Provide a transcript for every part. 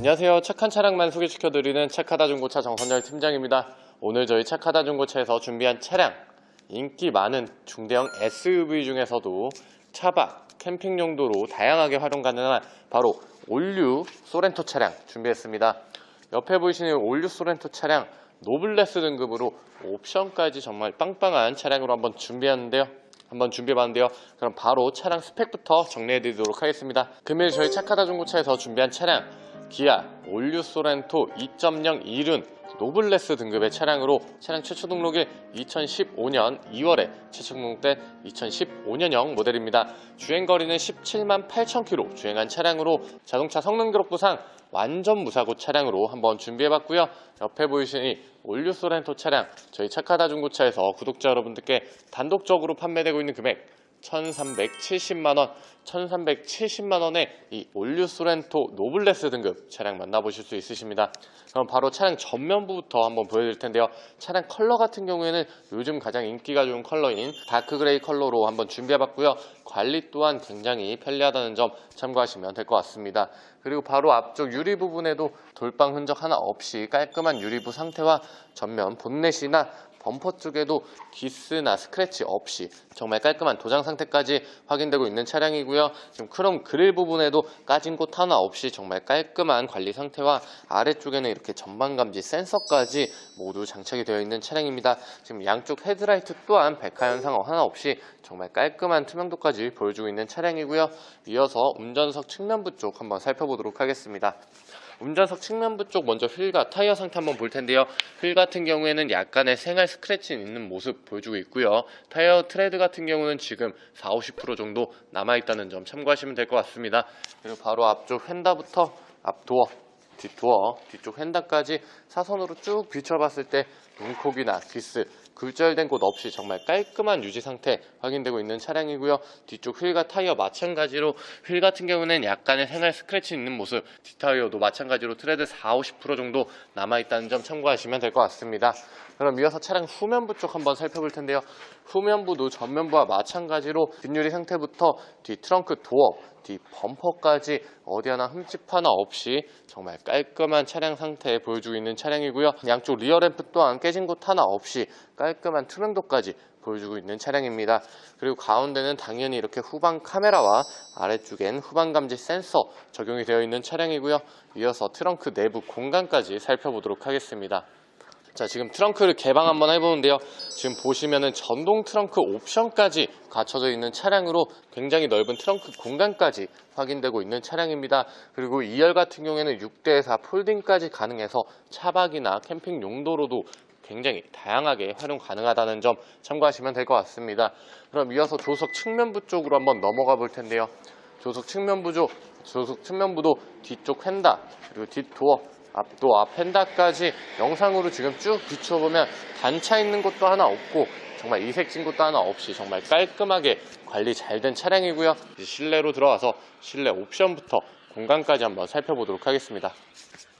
안녕하세요. 착한 차량만 소개시켜드리는 착하다 중고차 정선열 팀장입니다. 오늘 저희 착하다 중고차에서 준비한 차량 인기 많은 중대형 SUV 중에서도 차박, 캠핑 용도로 다양하게 활용 가능한 바로 올류 소렌토 차량 준비했습니다. 옆에 보이시는 올류 소렌토 차량 노블레스 등급으로 옵션까지 정말 빵빵한 차량으로 한번 준비했는데요. 한번 준비해봤는데요. 그럼 바로 차량 스펙부터 정리해드리도록 하겠습니다. 금일 저희 착하다 중고차에서 준비한 차량 기아 올류 소렌토 2.0 이륜 노블레스 등급의 차량으로 차량 최초 등록일 2015년 2월에 최초 등록된 2015년형 모델입니다. 주행거리는 17만 8천 킬로 주행한 차량으로 자동차 성능 기록부상 완전 무사고 차량으로 한번 준비해봤고요. 옆에 보이시니 올류 소렌토 차량 저희 착하다 중고차에서 구독자 여러분들께 단독적으로 판매되고 있는 금액 1370만원, 1370만원의 이 올류 소렌토 노블레스 등급 차량 만나보실 수 있으십니다. 그럼 바로 차량 전면부부터 한번 보여드릴 텐데요. 차량 컬러 같은 경우에는 요즘 가장 인기가 좋은 컬러인 다크 그레이 컬러로 한번 준비해봤고요. 관리 또한 굉장히 편리하다는 점 참고하시면 될 것 같습니다. 그리고 바로 앞쪽 유리 부분에도 돌방 흔적 하나 없이 깔끔한 유리부 상태와 전면 본넷이나 범퍼 쪽에도 기스나 스크래치 없이 정말 깔끔한 도장 상태까지 확인되고 있는 차량이고요. 지금 크롬 그릴 부분에도 까진 곳 하나 없이 정말 깔끔한 관리 상태와 아래쪽에는 이렇게 전방 감지 센서까지 모두 장착이 되어 있는 차량입니다. 지금 양쪽 헤드라이트 또한 백화 현상 하나 없이 정말 깔끔한 투명도까지 보여주고 있는 차량이고요. 이어서 운전석 측면부 쪽 한번 살펴보도록 하겠습니다. 운전석 측면부 쪽 먼저 휠과 타이어 상태 한번 볼 텐데요. 휠 같은 경우에는 약간의 생활 스크래치 있는 모습 보여주고 있고요. 타이어 트레드 같은 경우는 지금 4, 50% 정도 남아있다는 점 참고하시면 될 것 같습니다. 그리고 바로 앞쪽 휀다부터 앞도어, 뒷도어, 뒤쪽 휀다까지 사선으로 쭉 비춰봤을 때 문콕이나 기스, 굴절된 곳 없이 정말 깔끔한 유지 상태 확인되고 있는 차량이고요. 뒤쪽 휠과 타이어 마찬가지로 휠 같은 경우는 약간의 생활 스크래치 있는 모습, 뒷타이어도 마찬가지로 트레드 4, 50% 정도 남아있다는 점 참고하시면 될 것 같습니다. 그럼 이어서 차량 후면부 쪽 한번 살펴볼 텐데요. 후면부도 전면부와 마찬가지로 뒷유리 상태부터 뒤 트렁크 도어, 뒤 범퍼까지 어디 하나 흠집 하나 없이 정말 깔끔한 차량 상태 보여주고 있는 차량이고요. 양쪽 리어 램프 또한 깨진 곳 하나 없이 깔끔한 투명도까지 보여주고 있는 차량입니다. 그리고 가운데는 당연히 이렇게 후방 카메라와 아래쪽엔 후방 감지 센서 적용이 되어 있는 차량이고요. 이어서 트렁크 내부 공간까지 살펴보도록 하겠습니다. 자 지금 트렁크를 개방 한번 해보는데요. 지금 보시면은 전동 트렁크 옵션까지 갖춰져 있는 차량으로 굉장히 넓은 트렁크 공간까지 확인되고 있는 차량입니다. 그리고 2열 같은 경우에는 6대4 폴딩까지 가능해서 차박이나 캠핑 용도로도 굉장히 다양하게 활용 가능하다는 점 참고하시면 될 것 같습니다. 그럼 이어서 조석 측면부 쪽으로 한번 넘어가 볼 텐데요. 조석 측면부죠 조석 측면부도 뒤쪽 휀다 그리고 뒷도어 앞도 앞 펜다까지 영상으로 지금 쭉 비춰보면 단차 있는 곳도 하나 없고 정말 이색진 곳도 하나 없이 정말 깔끔하게 관리 잘 된 차량이고요. 실내로 들어와서 실내 옵션부터 공간까지 한번 살펴보도록 하겠습니다.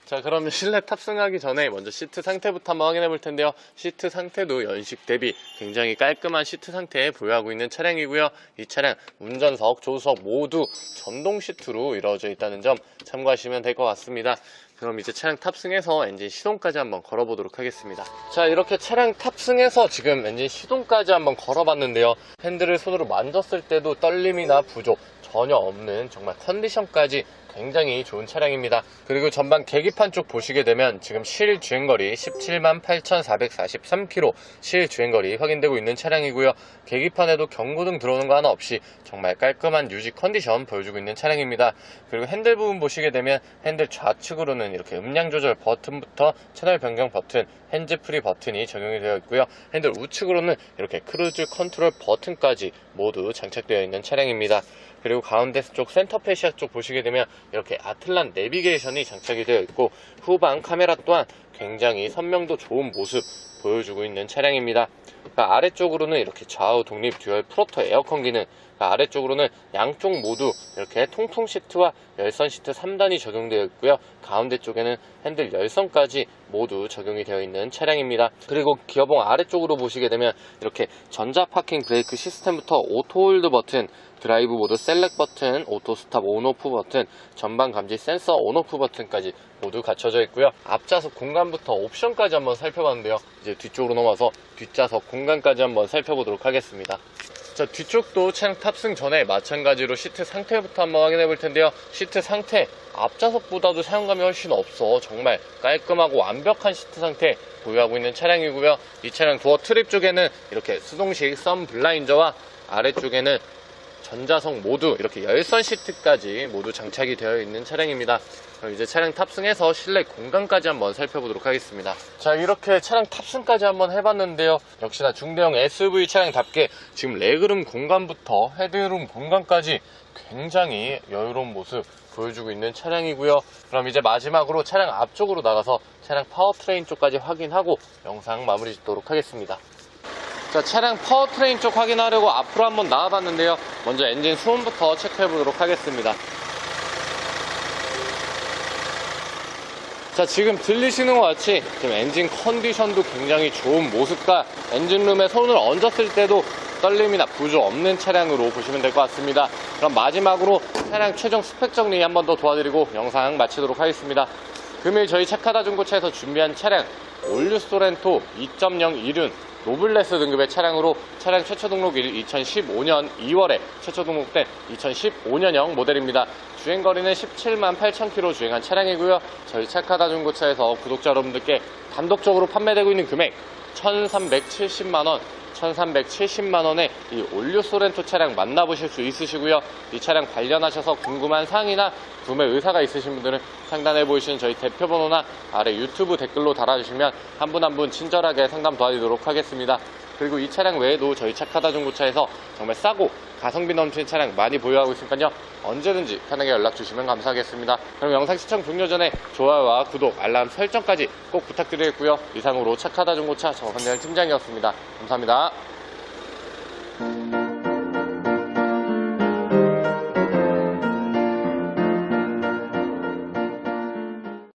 자 그러면 실내 탑승하기 전에 먼저 시트 상태부터 한번 확인해 볼 텐데요. 시트 상태도 연식 대비 굉장히 깔끔한 시트 상태에 보유하고 있는 차량이고요. 이 차량 운전석, 조수석 모두 전동 시트로 이루어져 있다는 점 참고하시면 될 것 같습니다 그럼 이제 차량 탑승해서 엔진 시동까지 한번 걸어보도록 하겠습니다. 자 이렇게 차량 탑승해서 지금 엔진 시동까지 한번 걸어봤는데요. 핸들을 손으로 만졌을 때도 떨림이나 부족 전혀 없는 정말 컨디션까지 굉장히 좋은 차량입니다. 그리고 전방 계기판 쪽 보시게 되면 지금 실 주행거리 17만 8,443km 실 주행거리 확인되고 있는 차량이고요. 계기판에도 경고등 들어오는 거 하나 없이 정말 깔끔한 유지 컨디션 보여주고 있는 차량입니다. 그리고 핸들 부분 보시게 되면 핸들 좌측으로는 이렇게 음량 조절 버튼부터 채널 변경 버튼, 핸즈 프리 버튼이 적용이 되어 있고요. 핸들 우측으로는 이렇게 크루즈 컨트롤 버튼까지 모두 장착되어 있는 차량입니다. 그리고 가운데 쪽 센터 페시아 쪽 보시게 되면 이렇게 아틀란 내비게이션이 장착이 되어 있고 후방 카메라 또한 굉장히 선명도 좋은 모습 보여주고 있는 차량입니다. 그러니까 아래쪽으로는 이렇게 좌우 독립 듀얼 프로터 에어컨 기능 그러니까 아래쪽으로는 양쪽 모두 이렇게 통풍 시트와 열선 시트 3단이 적용되어 있고요. 가운데 쪽에는 핸들 열선까지 모두 적용이 되어 있는 차량입니다. 그리고 기어봉 아래쪽으로 보시게 되면 이렇게 전자 파킹 브레이크 시스템부터 오토 홀드 버튼, 드라이브 모드 셀렉 버튼, 오토 스탑 온오프 버튼, 전방 감지 센서 온오프 버튼까지 모두 갖춰져 있고요. 앞좌석 공간부터 옵션까지 한번 살펴봤는데요. 이제 뒤쪽으로 넘어서 뒷좌석 공간까지 한번 살펴보도록 하겠습니다. 자 뒤쪽도 차량 탑승 전에 마찬가지로 시트 상태부터 한번 확인해 볼 텐데요 시트 상태 앞좌석보다도 사용감이 훨씬 없어 정말 깔끔하고 완벽한 시트 상태 보유하고 있는 차량이고요 이 차량 도어 트립 쪽에는 이렇게 수동식 썬 블라인저와 아래쪽에는 전자석 모두 이렇게 열선 시트까지 모두 장착이 되어 있는 차량입니다. 그럼 이제 차량 탑승해서 실내 공간까지 한번 살펴보도록 하겠습니다. 자 이렇게 차량 탑승까지 한번 해봤는데요. 역시나 중대형 SUV 차량답게 지금 레그룸 공간부터 헤드룸 공간까지 굉장히 여유로운 모습 보여주고 있는 차량이고요. 그럼 이제 마지막으로 차량 앞쪽으로 나가서 차량 파워트레인 쪽까지 확인하고 영상 마무리 짓도록 하겠습니다. 자, 차량 파워트레인 쪽 확인하려고 앞으로 한번 나와봤는데요. 먼저 엔진 수음부터 체크해 보도록 하겠습니다. 자, 지금 들리시는 것 같이 지금 엔진 컨디션도 굉장히 좋은 모습과 엔진룸에 손을 얹었을 때도 떨림이나 부조 없는 차량으로 보시면 될 것 같습니다. 그럼 마지막으로 차량 최종 스펙 정리 한번 더 도와드리고 영상 마치도록 하겠습니다. 금일 저희 차카다 중고차에서 준비한 차량 올류 소렌토 2.0 이륜 노블레스 등급의 차량으로 차량 최초 등록일 2015년 2월에 최초 등록된 2015년형 모델입니다. 주행거리는 17만 8천 킬로 주행한 차량이고요. 저희 차카다 중고차에서 구독자 여러분들께 단독적으로 판매되고 있는 금액 1,370만 원 1370만 원에 이 올류 소렌토 차량 만나보실 수 있으시고요. 이 차량 관련하셔서 궁금한 사항이나 구매 의사가 있으신 분들은 상단에 보이시는 저희 대표 번호나 아래 유튜브 댓글로 달아주시면 한 분 한분 친절하게 상담 도와드리도록 하겠습니다. 그리고 이 차량 외에도 저희 차카다 중고차에서 정말 싸고 가성비 넘치는 차량 많이 보유하고 있으니까요. 언제든지 편하게 연락 주시면 감사하겠습니다. 그럼 영상 시청 종료 전에 좋아요와 구독, 알람 설정까지 꼭 부탁드리겠고요. 이상으로 차카다 중고차 정선대현 팀장이었습니다. 감사합니다. あた。